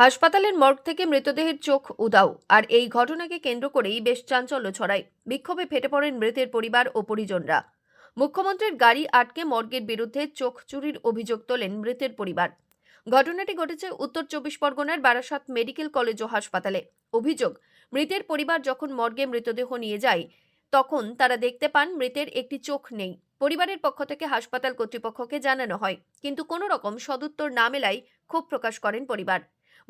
হাসপাতালের মর্গ থেকে মৃতদেহের চোখ উদাও আর এই ঘটনাকে কেন্দ্র করেই বেশ চাঞ্চল্য ছড়ায়। বিক্ষোভে ফেটে পড়েন মৃতের পরিবার ও পরিজনরা। মুখ্যমন্ত্রীর গাড়ি আটকে মর্গের বিরুদ্ধে চোখ চুরির অভিযোগ তোলেন মৃতের পরিবার। ঘটনাটি ঘটেছে উত্তর চব্বিশ পরগনার বারাসাত মেডিকেল কলেজ ও হাসপাতালে। অভিযোগ, মৃতের পরিবার যখন মর্গে মৃতদেহ নিয়ে যায়, তখন তারা দেখতে পান মৃতের একটি চোখ নেই। পরিবারের পক্ষ থেকে হাসপাতাল কর্তৃপক্ষকে জানানো হয়, কিন্তু কোনো রকম সদুত্তর না মেলায় ক্ষোভ প্রকাশ করেন পরিবার।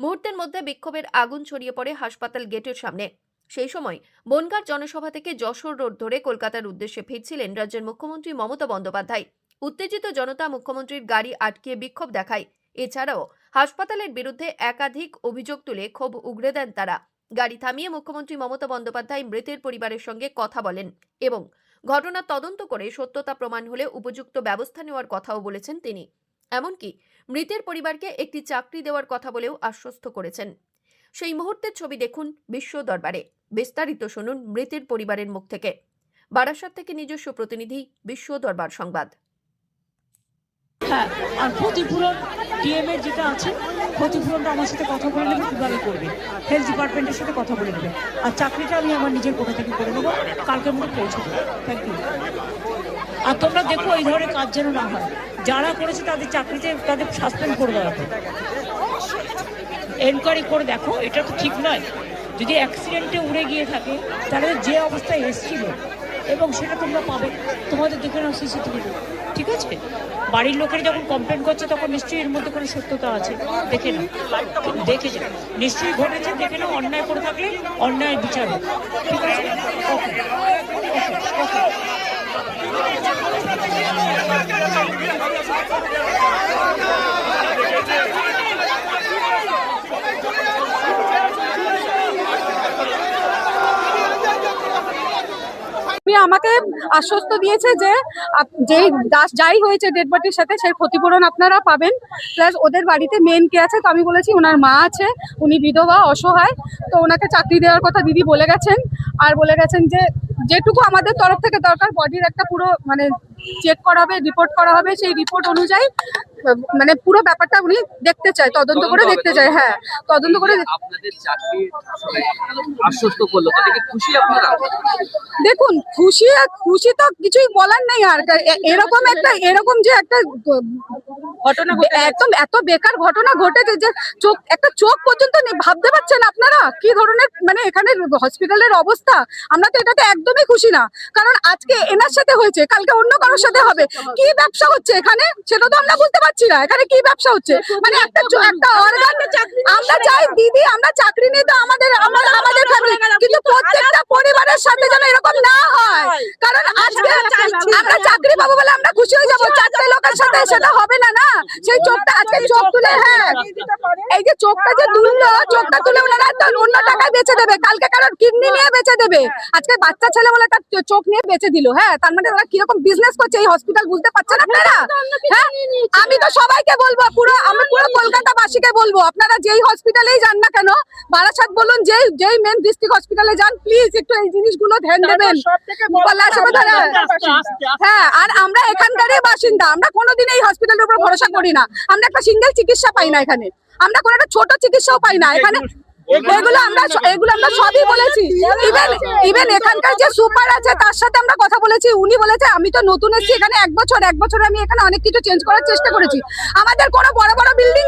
মুহূর্তের মধ্যে বিক্ষোভের আগুন ছড়িয়ে পড়ে হাসপাতাল গেটের সামনে। সেই সময় বনগার জনসভা থেকে যশোর রোড ধরে কলকাতার উদ্দেশ্যে ফিরছিলেন রাজ্যের মুখ্যমন্ত্রী মমতা বন্দ্যোপাধ্যায়। উত্তেজিত জনতা মুখ্যমন্ত্রীর গাড়ি আটকিয়ে বিক্ষোভ দেখায়। এছাড়াও হাসপাতালের বিরুদ্ধে একাধিক অভিযোগ তুলে ক্ষোভ উগড়ে দেন তারা। গাড়ি থামিয়ে মুখ্যমন্ত্রী মমতা বন্দ্যোপাধ্যায় মৃতের পরিবারের সঙ্গে কথা বলেন এবং ঘটনার তদন্ত করে সত্যতা প্রমাণ হলে উপযুক্ত ব্যবস্থা নেওয়ার কথাও বলেছেন তিনি। এমনকি মৃতের পরিবারকে একটি চাকরি দেওয়ার কথা বলেও আশ্বস্ত করেছেন। সেই মুহূর্তের ছবি দেখুন বিশ্ব দরবারে। বিস্তারিত শুনুন মৃতের পরিবারের মুখ থেকে। বারাসাত থেকে নিজস্ব প্রতিনিধি বিশ্ব দরবার সংবাদ। হ্যাঁ আর ক্ষতিপূরণ ডিএমএর যেটা আছে, ক্ষতিপূরণটা আমার সাথে কথা বলে নেবে, কীভাবে করবে? হেলথ ডিপার্টমেন্টের সাথে কথা বলে নেবে। আর চাকরিটা আমি আমার নিজের কোথা থেকে করে নেব, কালকের মধ্যে পৌঁছে দেবো। থ্যাংক ইউ আর তোমরা দেখো এই ধরনের কাজ যেন না হয়। যারা করেছে তাদের চাকরিতে তাদের সাসপেন্ড করে দেওয়া এনকোয়ারি করে দেখো, এটা তো ঠিক নয়। যদি অ্যাক্সিডেন্টে উড়ে গিয়ে থাকে, তাহলে যে অবস্থায় এসেছিল এবং সেটা তোমরা পাবে, তোমাদের দেখে নাও সিসিটিভি ঠিক আছে? বাড়ির লোকের যখন কমপ্লেন করছে, তখন নিশ্চয়ই এর মধ্যে কোনো সত্যতা আছে। দেখে নাও। দেখে যাও। নিশ্চয়ই ঘটেছে, দেখে নাও। অন্যায় করে থাকলে অন্যায় বিচার। ঠিক আছে? ওকে ওকে ওকে আমাকে আশ্বস্ত দিয়েছে যে যেই দাস- যাই হয়েছে ডেড বডির সাথে, সেই ক্ষতিপূরণ আপনারা পাবেন। প্লাস ওদের বাড়িতে মেন কে আছে, তো আমি বলেছি ওনার মা আছে, উনি বিধবা, অসহায়। তো ওনাকে চাকরি দেওয়ার কথা দিদি বলে গেছেন, আর বলে গেছেন যে যেটুকু আমাদের তরফ থেকে দরকার বডির একটা পুরো মানে চেক করা হবে রিপোর্ট করা হবে, সেই রিপোর্ট অনুযায়ী মানে পুরো ব্যাপারটা উনি দেখতে চায় তদন্ত করে দেখতে চায় হ্যাঁ তদন্ত করে খুশি আপনারা? দেখুন খুশি খুশি তো কিছুই বলার নেই আর এরকম একটা এরকম যে একটা ঘটনা একদম এত বেকার ঘটনা ঘটেছে যে চোখ একটা চোখ পর্যন্ত ভাবতে পারছেন আপনারা? কি ধরনের মানে এখানে হসপিটালের অবস্থা? আমরা তো এটাতে একদমই খুশি না। কারণ আজকে এনার সাথে হয়েছে কালকে অন্য কারোর সাথে হবে। কি ব্যবসা হচ্ছে এখানে? সেটা তো আমরা বুঝতে পারছি না। এখানে কি ব্যবসা হচ্ছে? মানে একটা একটা অর্গান আমরা চাই দিদি আমরা চাকরি নিয়ে তো আমাদের আমরা আমাদের family, কিন্তু প্রত্যেকটা পরিবারের সাথে যেন এরকম না হয় কারণ আজকে আমরা চাকরি পাবো বলে আমরা খুশি হয়ে যাব। চারটে লোকের সাথে সেটা হবে না না? সেই চোখটা আজকে চোখ তুলে হ্যাঁ। এই যে চোখটা যে তুললো চোখটা তুলে ওনারা অন্য টাকায় বেচে দেবে। কালকে কারোর কিডনি নিয়ে বেচে দেবে। আজকে বাচ্চা ছেলে বলে তার চোখ নিয়ে বেচে দিল হ্যাঁ? তার মানে ওরা কীরকম বিজনেস করছে এই হসপিটাল বুঝতে পারছেন আপনারা হ্যাঁ? আমি তো সবাইকে বলব পুরো আমি পুরো কলকাতাবাসীকে বলব আপনারা যেই হসপিটালেই যান না কেন বারাসাত বলুন যেই যেই মেন ডিস্ট্রিক্ট হসপিটালে যান প্লিজ একটু এই জিনিসগুলো ধ্যান দেবেন। হ্যাঁ আর আমরা এখানকারই বাসিন্দা। আমরা কোনোদিন এই হসপিটালের উপর ভরসা করি না। আমরা একটা সিঙ্গেল চিকিৎসা পাই না এখানে। আমরা কোনো একটা ছোট চিকিৎসাও পাই না। এখানে এগুলো আমরা এগুলো আমরা সবই বলেছি। ইভেন ইভেন এখানকার যে সুপার আছে তার সাথে আমরা কথা বলেছি। উনি বলেছে আমি তো নতুন এসেছি এখানে এক বছর এক বছর আমি এখানে অনেক কিছু চেঞ্জ করার চেষ্টা করেছি। আমাদের কোনো বড় বড় বিল্ডিং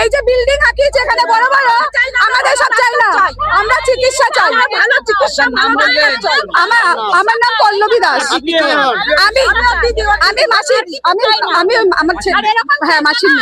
এই যে বিল্ডিং আঁকিয়েছে এখানে বড় বড় আমাদের সব চাই না। আমরা চিকিৎসা চাই। ভালো চিকিৎসা আমার আমার নাম পল্লবী দাস। আমি আমি মাসির আমি আমি আমার ছেলে। হ্যাঁ মাসির।